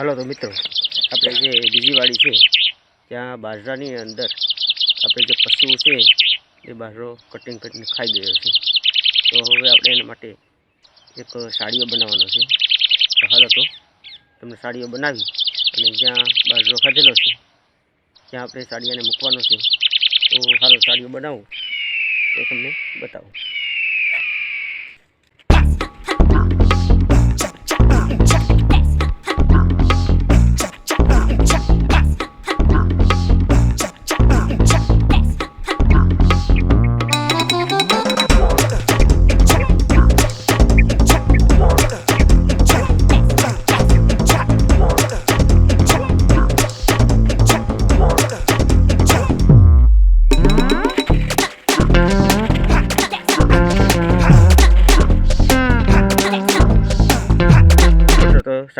હાલો તો મિત્રો, આપણે જે બીજી વાડી છે, ત્યાં બાજરાની અંદર આપણે જે પશુઓ છે, એ બાજરો કટિંગ કરીને ખાઈ ગયો છે. તો હવે આપણે એના માટે એક સાડીઓ બનાવવાનો છે. તો હાલો તો, તમને સાડીઓ બનાવી અને જ્યાં બાજરો ખાધેલો છે, ત્યાં આપણે સાડીયાને મૂકવાનો છે. તો હાલો સાડીઓ બનાવું, તો તમને બતાવું.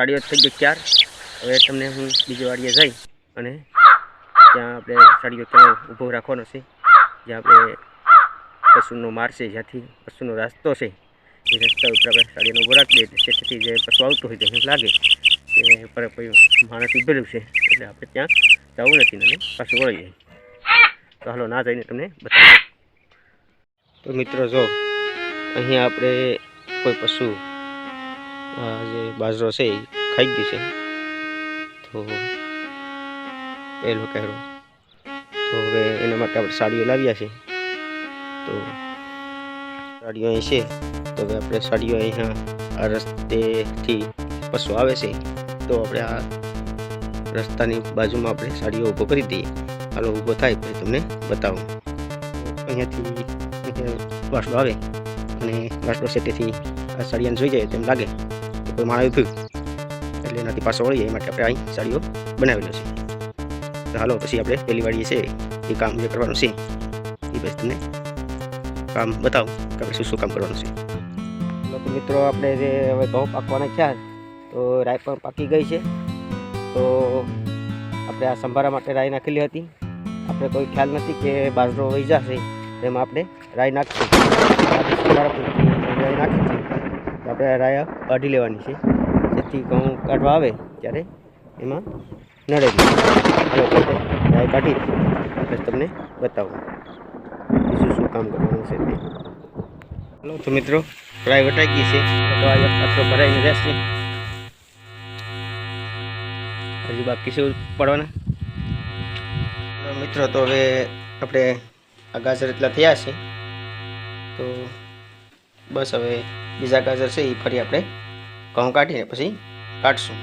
સાડીઓ થઈ ગઈ ચાર. હવે તમને હું બીજી વાડીએ જઈ અને ત્યાં આપણે સાડીઓ ક્યાં ઊભો રાખવાનો છે. જ્યાં આપણે પશુનો માર છે, જ્યાંથી પશુનો રસ્તો છે. એ રસ્તા ઉપર આપણે સાડીઓને ઊભો રાખીએ એટલે જે પશુ આવતું હોય તેને લાગે. કે પર કોઈ માણસ ઉભેલું છે, એટલે આપણે ત્યાં જવું નથી અને પાછું વળી જાય તો હાલો, ના જઈને તમને બતાવું. તો મિત્રો, જો, અહીંયા આપણે કોઈ પશુ જે બાજરો છે ખાઈ ગયું છે. તો પહેલો કહેરો તો હવે એના માટે આપણે સાડીઓ લાવ્યા છે. તો સાડીઓ અહીં છે. તો હવે આપણે સાડીઓ અહીંયા આ રસ્તેથી પશુ આવે છે. તો આપણે આ રસ્તાની બાજુમાં આપણે સાડીઓ ઊભો કરી દઈએ. હાલો, ઊભો થાય પછી તમને બતાવું. અહીંયાથી અહીંયા વાસડો આવે. અને વાસડો સેટેથી આ સાડીયાને જોઈ જાય તેમ લાગે. તો કોઈ માણસ ઊભું એનાથી પાછો વળી એ માટે આપણે અહીં સાડીઓ બનાવેલો છે. તો હાલો, પછી આપણે પહેલી વાળીએ છે, એ કામ જે કરવાનું છે, એ પછી તમને કામ બતાવું, કે આપણે શું શું કામ કરવાનું છે. મિત્રો, આપણે જે હવે ઘઉં પાકવાના છે તો રાઈ પણ પાકી ગઈ છે. તો આપણે આ સંભારા માટે રાઈ નાખેલી હતી. આપણે કોઈ ખ્યાલ નથી કે બાજરો વહી જશે, તેમાં આપણે રાઈ નાખીશું. રાઈ નાખી આપણે રાય કાઢી લેવાની છે. જેથી ઘઉં કાઢવા આવે ત્યારે એમાં નડે રાય કાઢી પછી તમને બતાવું બીજું શું કામ કરવાનું છે તે? હાલો, તો મિત્રો, રાય વટાઈ છે. આ પાત્રો ભરાઈને રહેશે હજી બાકી શું પડવાના મિત્રો, તો હવે આપણે આ ગાજર એટલા થયા છે. તો બસ હવે બીજા ગાજર છે એ ફરી આપણે ઘઉં કાઢીને પછી કાઢશું.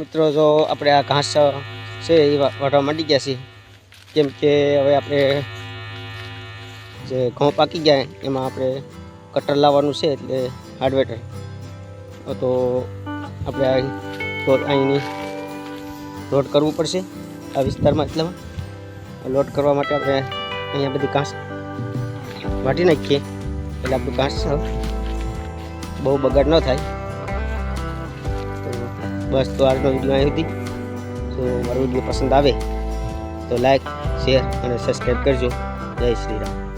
મિત્રો, જો આપણે આ ઘાસ છે એ વાટવા માંડી ગયા છે કેમ કે હવે આપણે જે ઘઉં પાકી ગયા એમાં આપણે કટર લાવવાનું છે એટલે હાર્ડવેટર. તો આપણે અહીં અહીંની લોડ કરવું પડશે આ વિસ્તારમાં એટલામાં. લોડ કરવા માટે આપણે અહીંયા બધી ઘાસ વાટી નાખીએ. એટલે આપણું ઘાસ બહુ બગાડ ન થાય. તો બસ, તો આજનો વીડિયો આવી હતી તો મારો વીડિયો પસંદ આવે તો લાઈક શેર અને સબસ્ક્રાઈબ કરજો. જય શ્રી રામ.